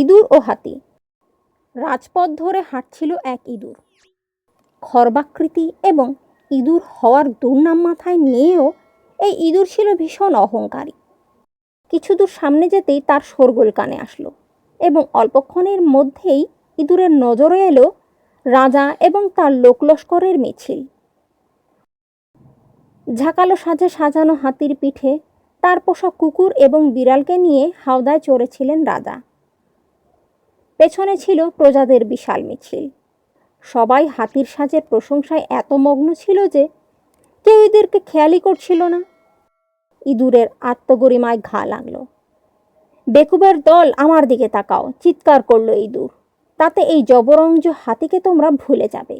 ইঁদুর ও হাতি। রাজপথ ধরে হাঁটছিল এক ইঁদুর। খর্বাকৃতি এবং ইঁদুর হওয়ার দুর্নাম মাথায় নিয়েও এই ইঁদুর ছিল ভীষণ অহংকারী। কিছু দূর সামনে যেতেই তার শোরগোল কানে আসলো এবং অল্পক্ষণের মধ্যেই ইঁদুরের নজরে এলো রাজা এবং তার লোকলস্করের মিছিল। ঝাঁকালো সাজে সাজানো হাতির পিঠে তার পোষা কুকুর এবং বিড়ালকে নিয়ে হাওদায় চড়েছিলেন রাজা। পেছনে ছিল প্রজাদের বিশাল মিছিল। সবাই হাতির সাজের প্রশংসায় এত মগ্ন ছিল যে কেউ এদেরকে খেয়ালই করছিল না। ইঁদুরের আত্মগরিমায় ঘা লাগল। বেকুবের দল আমার দিকে তাকাও, চিৎকার করল ইঁদুর। তাতে এই জবরঞ্জ হাতিকে তোমরা ভুলে যাবে।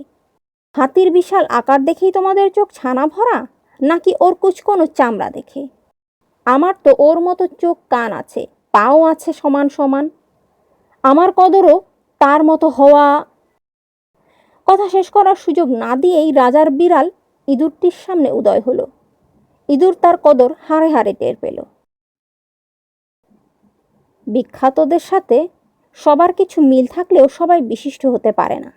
হাতির বিশাল আকার দেখেই তোমাদের চোখ ছানা ভরা, নাকি ওর কুচকোনো চামড়া দেখে? আমার তো ওর মতো চোখ কান আছে, পাও আছে সমান সমান। আমার কদরও তার মতো হওয়া। কথা শেষ করার সুযোগ না দিয়েই রাজার বিড়াল ইঁদুরটির সামনে উদয় হলো। ইঁদুর তার কদর হাড়ে হাড়ে টের পেল। বিখ্যাতদের সাথে সবার কিছু মিল থাকলেও সবাই বিশিষ্ট হতে পারে না।